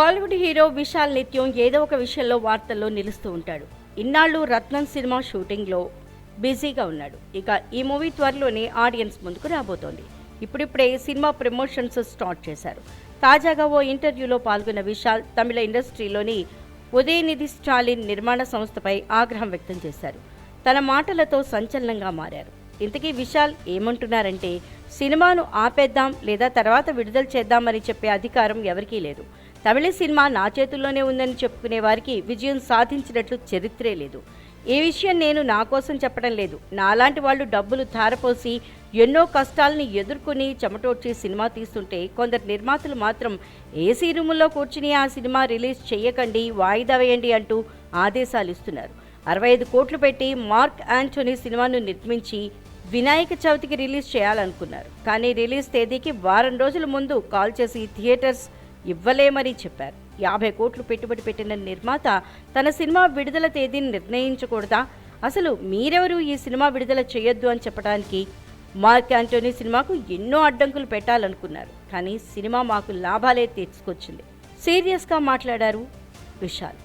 Bollywood hero Vishal నిత్యం ఏదో ఒక విషయంలో వార్తల్లో నిలుస్తూ ఉంటాడు. ఇన్నాళ్ళు రత్నం సినిమా షూటింగ్లో బిజీగా ఉన్నాడు. ఇక ఈ మూవీ త్వరలోనే ఆడియన్స్ ముందుకు రాబోతోంది. ఇప్పుడిప్పుడే సినిమా ప్రమోషన్స్ స్టార్ట్ చేశారు. తాజాగా ఓ ఇంటర్వ్యూలో పాల్గొన్న విశాల్ తమిళ ఇండస్ట్రీలోని ఉదయనిధి స్టాలిన్ నిర్మాణ సంస్థపై ఆగ్రహం వ్యక్తం చేశారు. తన మాటలతో సంచలనంగా మారారు. ఇంతకీ విశాల్ ఏమంటున్నారంటే సినిమాను ఆపేద్దాం లేదా తర్వాత విడుదల చేద్దామని చెప్పే అధికారం ఎవరికీ లేదు. తమిళ సినిమా నా చేతుల్లోనే ఉందని చెప్పుకునే వారికి విజయం సాధించినట్లు చరిత్రే లేదు. ఈ విషయం నేను నా కోసం చెప్పడం లేదు. నాలాంటి వాళ్ళు డబ్బులు ధారపోసి ఎన్నో కష్టాలని ఎదుర్కొని చెమటోడ్చి సినిమా తీస్తుంటే కొందరు నిర్మాతలు మాత్రం ఏసీ రూముల్లో కూర్చుని ఆ సినిమా రిలీజ్ చేయకండి వాయిదా వేయండి అంటూ ఆదేశాలు ఇస్తున్నారు. అరవై ఐదు కోట్లు పెట్టి మార్క్ యాంటోనీ సినిమాను నిర్మించి వినాయక చవితికి రిలీజ్ చేయాలనుకున్నారు. కానీ రిలీజ్ తేదీకి వారం రోజుల ముందు కాల్ చేసి థియేటర్స్ ఇవ్వలేమని చెప్పారు. యాభై కోట్లు పెట్టుబడి పెట్టిన నిర్మాత తన సినిమా విడుదల తేదీని నిర్ణయించకూడదా? అసలు మీరెవరు ఈ సినిమా విడుదల చేయొద్దు అని చెప్పడానికి? మార్క్ యాంటోనీ సినిమాకు ఎన్నో అడ్డంకులు పెట్టాలనుకున్నారు. కానీ సినిమా మాకు లాభాలే తెచ్చుకొచ్చింది సీరియస్గా మాట్లాడారు విశాల్.